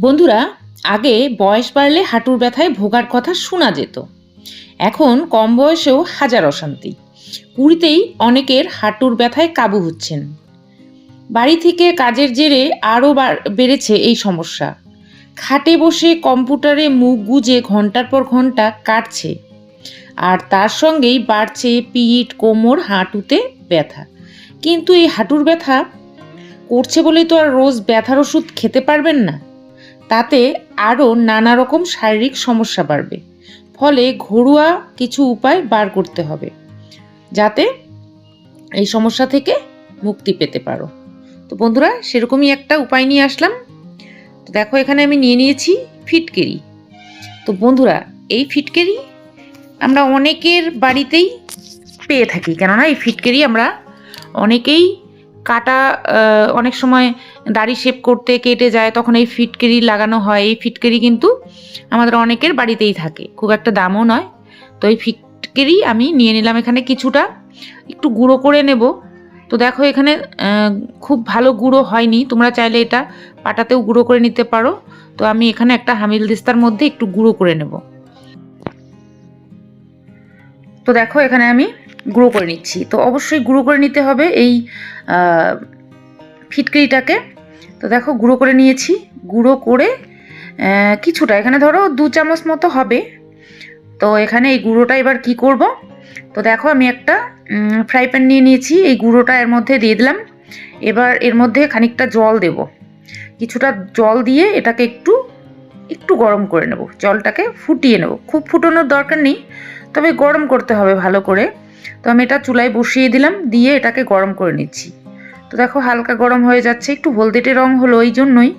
বন্ধুরা, আগে বয়স বাড়লে হাঁটুর ব্যথায় ভোগার কথা শোনা যেত। এখন কম বয়সেও হাজার অশান্তি। পুরীতেই অনেকের হাঁটুর ব্যথায় কাবু হচ্ছেন। বাড়ি থেকে কাজের জেরে আরও বেড়েছে এই সমস্যা। খাটে বসে কম্পিউটারে মুখ গুজে ঘণ্টার পর ঘণ্টা কাটছে। আর তার সঙ্গেই বাড়ছে পিঠ, কোমর, হাঁটুতে ব্যথা। কিন্তু এই হাঁটুর ব্যথা করছে বলেই তো আর রোজ ব্যথার ওষুধ খেতে পারবেন না। তাতে আরও নানা রকম শারীরিক সমস্যা বাড়বে। ফলে ঘরোয়া কিছু উপায় বার করতে হবে, যাতে এই সমস্যা থেকে মুক্তি পেতে পারো। তো বন্ধুরা, সেরকমই একটা উপায় নিয়ে আসলাম। তো দেখো, এখানে আমি নিয়ে নিয়েছি ফিটকেরি। তো বন্ধুরা, এই ফিটকেরি আমরা অনেকের বাড়িতেই পেয়ে থাকি। কেননা, এই ফিটকেরি আমরা অনেকেই কাটা অনেক সময় দাড়ি শেপ করতে কেটে যায়, তখন এই ফিটকেরি লাগানো হয়। এই ফিটকেরি কিন্তু আমাদের অনেকের বাড়িতেই থাকে, খুব একটা দামও নয়। তো এই ফিটকেরি আমি নিয়ে নিলাম এখানে কিছুটা, একটু গুঁড়ো করে নেব। তো দেখো এখানে খুব ভালো গুঁড়ো হয়নি, তোমরা চাইলে এটা পাটাতেও গুঁড়ো করে নিতে পারো। তো আমি এখানে একটা হামিল দিস্তার মধ্যে একটু গুঁড়ো করে নেব। তো দেখো এখানে আমি গুঁড়ো করে নিচ্ছি। তো অবশ্যই গুঁড়ো করে নিতে হবে এই ফিটকিরিটাকে। তো দেখো গুঁড়ো করে নিয়েছি। গুঁড়ো করে কিছুটা, এখানে ধরো দু চামচ মতো হবে। তো এখানে এই গুঁড়োটা এবার কি করব? তো দেখো আমি একটা ফ্রাই প্যান নিয়ে নিয়েছি। এই গুঁড়োটা এর মধ্যে দিয়ে দিলাম। এবার এর মধ্যে খানিকটা জল দেব। কিছুটা জল দিয়ে এটাকে একটু একটু গরম করে নেব। জলটাকে ফুটিয়ে নেব। খুব ফুটানোর দরকার নেই। তবে গরম করতে হবে ভালো করে। তো আমি এটা চুলায় বসিয়ে দিলাম, দিয়ে এটাকে গরম করে নিচ্ছি। তো দেখো হালকা গরম হয়ে যাচ্ছে, একটু হলদেটে রং হলো এই জন্যই।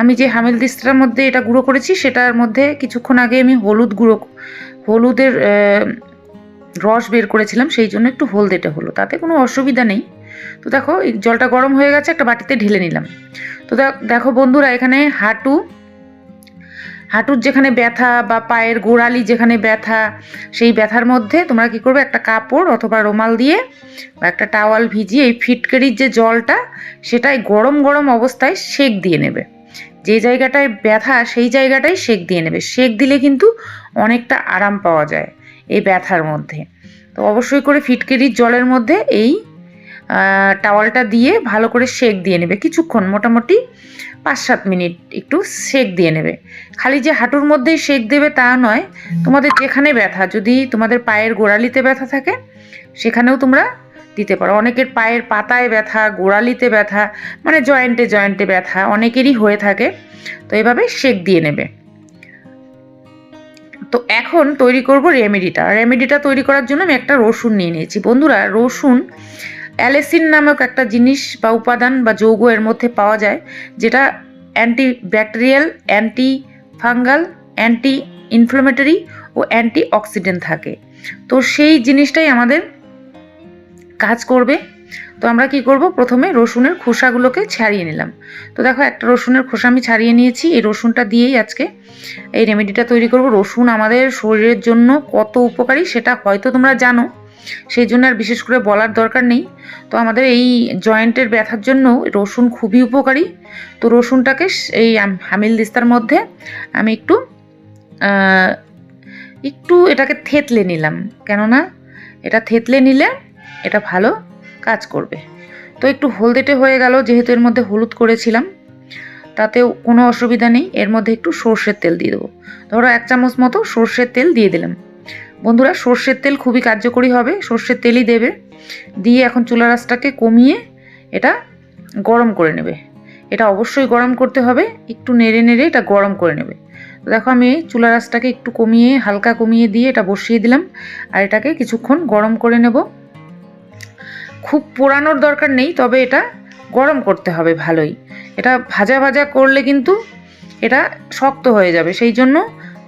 আমি যে হামিল দিস্তার মধ্যে এটা গুঁড়ো করেছি, সেটার মধ্যে কিছুক্ষণ আগে আমি হলুদ গুঁড়ো, হলুদের রস বের করেছিলাম, সেই জন্য একটু হলদেটে হলো, তাতে কোনো অসুবিধা নেই। তো দেখো জলটা গরম হয়ে গেছে, একটা বাটিতে ঢেলে নিলাম। তো দেখো বন্ধুরা, এখানে হাঁটু হাঁটুর যেখানে ব্যথা বা পায়ের গোড়ালি যেখানে ব্যথা, সেই ব্যথার মধ্যে তোমরা কি করবে? একটা কাপড় অথবা রুমাল দিয়ে বা একটা টাওয়াল ভিজিয়ে এই ফিটকারির যে জলটা, সেটাই গরম গরম অবস্থায় সেক দিয়ে নেবে। যে জায়গাটায় ব্যথা, সেই জায়গাটাই সেক দিয়ে নেবে। সেক দিলে কিন্তু অনেকটা আরাম পাওয়া যায় এই ব্যথার মধ্যে। তো অবশ্যই করে ফিটকারির জলের মধ্যে এই টাওয়ালটা দিয়ে ভালো করে সেক দিয়ে নেবে। কিছুক্ষণ, মোটামুটি পাঁচ সাত মিনিট একটু সেক দিয়ে নেবে। খালি যে হাঁটুর মধ্যেই সেক দেবে তা নয়, তোমাদের যেখানে ব্যথা, যদি তোমাদের পায়ের গোড়ালিতে ব্যথা থাকে, সেখানেও তোমরা দিতে পারো। অনেকের পায়ের পাতায় ব্যথা, গোড়ালিতে ব্যথা মানে জয়েন্টে জয়েন্টে ব্যথা, অনেকেরই হয়ে থাকে। তো এভাবে সেক দিয়ে নেবে। তো এখন তৈরি করব রেমেডিটা রেমেডিটা তৈরি করার জন্য আমি একটা রসুন নিয়ে নিয়েছি। বন্ধুরা, রসুন অ্যালেসিন নামক একটা জিনিস বা উপাদান বা যৌগ এর মধ্যে পাওয়া যায়, যেটা anti bacterial anti fungal anti inflammatory ও অ্যান্টি অক্সিডেন্ট থাকে। তো সেই জিনিসটাই আমাদের কাজ করবে। তো আমরা কি করব? প্রথমে রসুনের খোসাগুলোকে ছাড়িয়ে নিলাম। তো দেখো, একটা রসুনের খোসা আমি ছাড়িয়ে নিয়েছি। এই রসুনটা দিয়েই আজকে এই রেমেডিটা তৈরি করব। রসুন আমাদের শরীরের জন্য কত উপকারী সেটা হয়তো তোমরা জানো। সেই জন্য আর বিশেষ করে বলার দরকার নেই। তো আমাদের এই জয়েন্টের ব্যথার জন্য রসুন খুবই উপকারী। তো রসুনটাকে এই হামিল দিস্তার মধ্যে আমি একটু একটু এটাকে থেতলে নিলাম। কেননা এটা থেতলে নিলে এটা ভালো কাজ করবে। তো একটু হলদেটে হয়ে গেল, যেহেতু এর মধ্যে হলুদ করেছিলাম। তাতেও কোনো অসুবিধা নেই। এর মধ্যে একটু সর্ষের তেল দিয়ে দেবো। ধরো এক চামচ মতো সর্ষের তেল দিয়ে দিলাম। বন্ধুরা সর্ষের তেল খুবই কার্যকরী হবে, সর্ষের তেলই দেবে। দিয়ে এখন চুলা রাসটাকে কমিয়ে এটা গরম করে নেবে। এটা অবশ্যই গরম করতে হবে, একটু নেড়ে নেড়ে এটা গরম করে নেবে। দেখো আমি চুলা রাসটাকে একটু কমিয়ে, হালকা কমিয়ে দিয়ে এটা বসিয়ে দিলাম আর এটাকে কিছুক্ষণ গরম করে নেব। খুব পোড়ানোর দরকার নেই, তবে এটা গরম করতে হবে ভালোই। এটা ভাজা ভাজা করলে কিন্তু এটা শক্ত হয়ে যাবে, সেই জন্য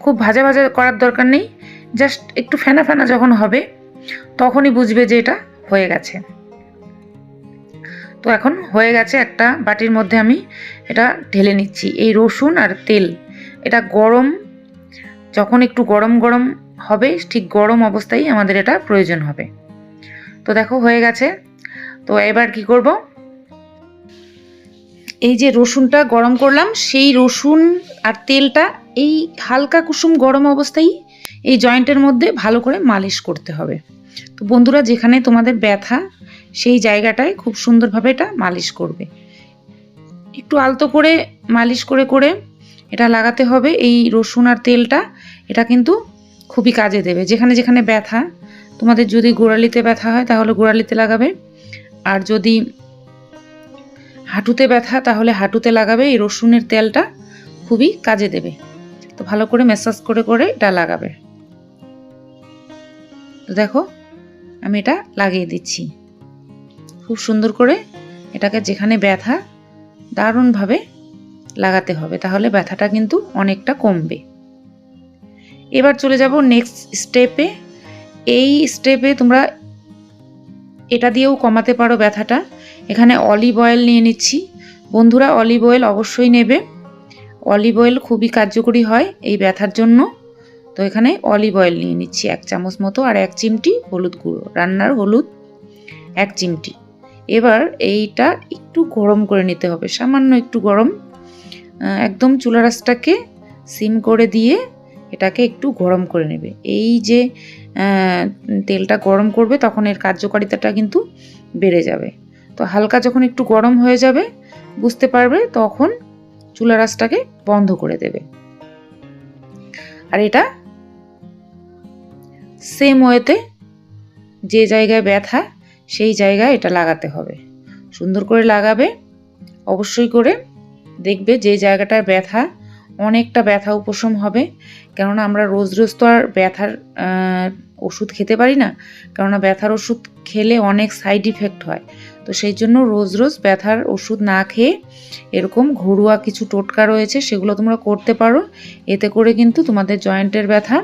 খুব ভাজা ভাজা করার দরকার নেই। জাস্ট একটু ফেনা ফেনা যখন হবে, তখনই বুঝবে যে এটা হয়ে গেছে। তো এখন হয়ে গেছে একটা বাটির মধ্যে আমি এটা ঢেলে নিচ্ছি, এই রসুন আর তেল। এটা গরম, যখন একটু গরম গরম হবে, ঠিক গরম অবস্থায় আমাদের এটা প্রয়োজন হবে। তো দেখো হয়ে গেছে। তো এবার কি করব? এই যে রসুনটা গরম করলাম, সেই রসুন আর তেলটা এই হালকা কুসুম গরম অবস্থায় এই জয়েন্টের মধ্যে ভালো করে মালিশ করতে হবে। তো বন্ধুরা, যেখানে তোমাদের ব্যথা, সেই জায়গাটায় খুব সুন্দরভাবে এটা মালিশ করবে। একটু আলতো করে মালিশ করে করে এটা লাগাতে হবে। এই রসুন আর তেলটা এটা কিন্তু খুবই কাজে দেবে। যেখানে যেখানে ব্যথা, তোমাদের যদি গোড়ালিতে ব্যথা হয় তাহলে গোড়ালিতে লাগাবে। আর যদি হাঁটুতে ব্যথা, তাহলে হাঁটুতে লাগাবে। এই রসুনের তেলটা খুবই কাজে দেবে। তো ভালো করে ম্যাসাজ করে করে এটা লাগাবে। তো দেখো, আমি এটা লাগিয়ে দিচ্ছি। খুব সুন্দর করে এটাকে যেখানে ব্যথা, দারুণভাবে লাগাতে হবে, তাহলে ব্যথাটা কিন্তু অনেকটা কমবে। এবার চলে যাব নেক্সট স্টেপে এই স্টেপে তোমরা এটা দিয়েও কমাতে পারো ব্যথাটা। এখানে অলিভ অয়েল নিয়ে নিচ্ছি। বন্ধুরা অলিভ অয়েল অবশ্যই নেবে। অলিভ অয়েল খুবই কার্যকরী হয় এই ব্যথার জন্য। তো এখানে অলিভ অয়েল নিয়ে নিচ্ছি এক চামচ মতো আর এক চিমটি হলুদ গুঁড়ো, রান্নার হলুদ এক চিমটি। এবার এইটা একটু গরম করে নিতে হবে, সামান্য একটু গরম। একদম চুলা রাসটাকে সিম করে দিয়ে এটাকে একটু গরম করে নেবে। এই যে তেলটা গরম করবে তখন এর কার্যকারিতাটা কিন্তু বেড়ে যাবে। তো হালকা যখন একটু গরম হয়ে যাবে, বুঝতে পারবে, তখন চুলা রাসটাকে বন্ধ করে দেবে। আর এটা সেম ওয়েতে যে জায়গায় ব্যথা, সেই জায়গায় এটা লাগাতে হবে। সুন্দর করে লাগাবে, অবশ্যই করে দেখবে যে জায়গাটার ব্যথা, অনেকটা ব্যথা উপশম হবে। কেননা আমরা রোজ রোজ তো আর ব্যথার ওষুধ খেতে পারি না। কেননা ব্যথার ওষুধ খেলে অনেক সাইড ইফেক্ট হয়। তো সেই জন্য রোজ রোজ ব্যথার ওষুধ না খেয়ে এরকম ঘরোয়া কিছু টোটকা রয়েছে, সেগুলো তোমরা করতে পারো। এতে করে কিন্তু তোমাদের জয়েন্টের ব্যথা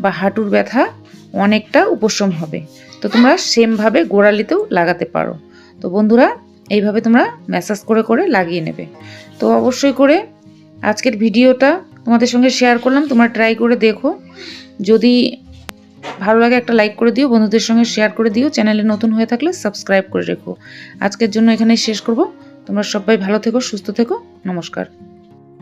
বা হাঁটুর ব্যথা অনেকটা উপশম হবে। তো তোমরা সেমভাবে গোড়ালিতেও লাগাতে পারো। তো বন্ধুরা, এইভাবে তোমরা ম্যাসাজ করে করে লাগিয়ে নেবে। তো অবশ্যই করে আজকের ভিডিওটা তোমাদের সঙ্গে শেয়ার করলাম। তোমরা ট্রাই করে দেখো। যদি ভালো লাগে একটা লাইক করে দিও, বন্ধুদের সঙ্গে শেয়ার করে দিও। চ্যানেলে নতুন হয়ে থাকলে সাবস্ক্রাইব করে রেখো। আজকের জন্য এখানেই শেষ করব। তোমরা সবাই ভালো থেকো, সুস্থ থেকো। নমস্কার।